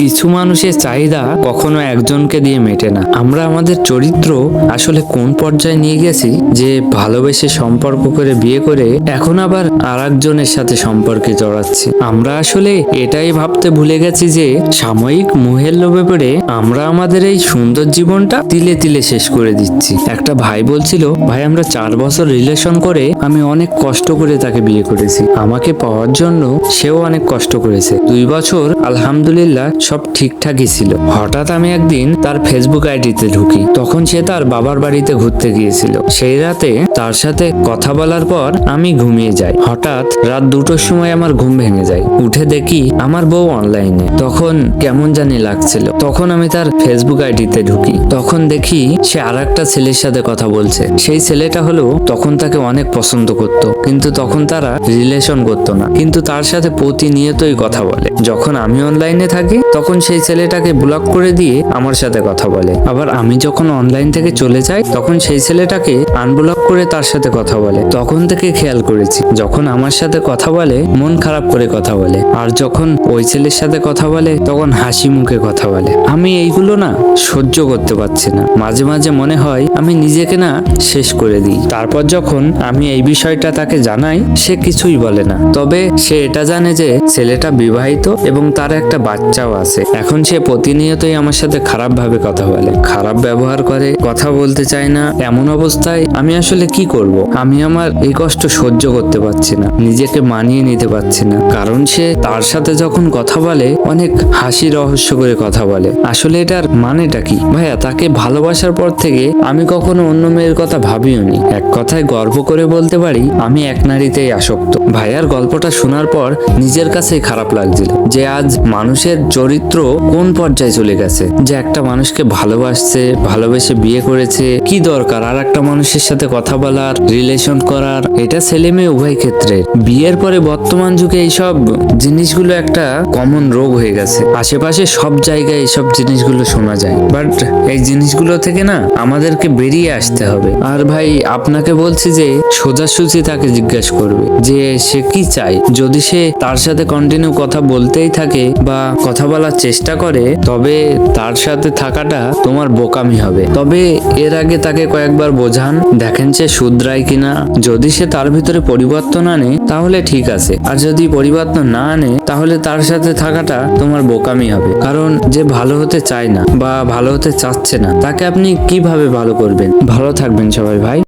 কিছু মানুষের চাহিদা কখনো একজনকে দিয়ে মেটে না। আমরা আমাদের চরিত্র আসলে কোন পর্যায়ে নিয়ে গেছি যে ভালোবেসে সম্পর্ক করে বিয়ে করে এখন আবার আর একজনের সাথে সম্পর্কে জড়াচ্ছি। আমরা আসলে এটাই ভাবতে ভুলে গেছি যে সাময়িক মোহের লোভে পড়ে আমরা আমাদের এই সুন্দর জীবনটা তিলে তিলে শেষ করে দিচ্ছি। একটা ভাই বলছিল, ভাই, আমরা চার বছর রিলেশন করে আমি অনেক কষ্ট করে তাকে বিয়ে করেছি। আমাকে পাওয়ার জন্য সেও অনেক কষ্ট করেছে। দুই বছর আলহামদুলিল্লাহ সব ঠিকঠাকই ছিল। হঠাৎ আমি একদিন তার ফেসবুক আইডিতে ঢুকি। তখন সে তার বাবার বাড়িতে ঘুরতে গিয়েছিল। সেই রাতে তার সাথে কথা বলার পর আমি ঘুমিয়ে যাই। হঠাৎ রাত দুটোর সময় আমার ঘুম ভেঙে যায়। উঠে দেখি আমার বউ অনলাইনে তখন কেমন জানি লাগছিল। তখন আমি তার ফেসবুক আইডিতে ঢুকি। তখন দেখি সে আর একটা ছেলের সাথে কথা বলছে। সেই ছেলেটা হলো তখন তাকে অনেক পছন্দ করত। কিন্তু তখন তারা রিলেশন করতো না। কিন্তু তার সাথে প্রতিনিয়তই কথা বলে। যখন আমি অনলাইনে থাকি তখন সেই ছেলেটাকে ব্লক করে দিয়ে আমার সাথে কথা বলে। আবার আমি যখন অনলাইন থেকে চলে যাই, তখন সেই ছেলেটাকে আনব্লক করে তার সাথে কথা বলে। তখন থেকে খেয়াল করেছি, যখন আমার সাথে কথা বলে, মন খারাপ করে কথা বলে। আর যখন ওই ছেলের সাথে কথা বলে, তখন হাসি মুখে কথা বলে। আমি এইগুলো না সহ্য করতে পারছি না। মাঝে মাঝে মনে হয় আমি নিজেকে না শেষ করে দিই। তারপর যখন আমি এই বিষয়টা তাকে জানাই, সে কিছুই বলে না। তবে সে এটা জানে যে ছেলেটা বিবাহিত এবং তার একটা বাচ্চাও আছে। এখন সে প্রতিনিয়তই আমার সাথে খারাপ ভাবে কথা বলে। খারাপ ব্যবহার করে, কথা বলতে চায় না। এমন অবস্থায় আমি আসলে কি করব? আমি আমার এই কষ্ট সহ্য করতে পারছি না। নিজেকে মানিয়ে নিতে পারছি না। কারণ সে তার সাথে যখন কথা বলে, অনেক হাসি রহস্য করে কথা বলে। আসলে এটার মানেটা কি? ভাইয়া, তাকে ভালোবাসার পর থেকে আমি কখনো অন্য মেয়ের কথা ভাবিওনি। এক কথায় গর্ব করে বলতে পারি, আমি এক নারীতেই আসক্ত। ভাইয়ার গল্পটা শোনার পর নিজের কাছেই খারাপ লাগছিল যে আজ মানুষের চরিত্র কোন পর্যায়ে চলে গেছে? যে একটা মানুষকে ভালোবাসছে, ভালোবেসে বিয়ে করেছে, কি দরকার? আর একটা মানুষের সাথে কথা বলার রিলেশন করার, এটা ছেলে মেয়ে উভয় ক্ষেত্রে। বিয়ের পরে বর্তমান যুগে এইসব জিনিসগুলো একটা কমন রোগ হয়ে গেছে। আশেপাশে সব জায়গায় এইসব জিনিসগুলো শোনা যায়। বাট এই জিনিসগুলো থেকে না আমাদেরকে বেরিয়ে আসতে হবে। আর ভাই, আপনাকে বলছি যে সোজাসুজি তাকে জিজ্ঞেস করবে যে সে কি চায়? যদি সে তার সাথে কন্টিনিউ কথা বলতেই থাকে বা কথা বলার চেষ্টা করে, তবে তার সাথে থাকাটা তোমার বোকামি হবে। তবে এর আগে তাকে কয়েকবার বোঝান, দেখেন সে শুধরায় কিনা। যদি সে তার ভিতরে পরিবর্তন আনে, তাহলে ঠিক আছে। আর যদি পরিবর্তন না আনে, তাহলে তার সাথে থাকাটা তোমার বোকামি হবে। কারণ যে ভালো হতে চায় না বা ভালো হতে চাচ্ছে না, তাকে আপনি কীভাবে ভালো করবেন? ভালো থাকবেন সবাই, ভাই।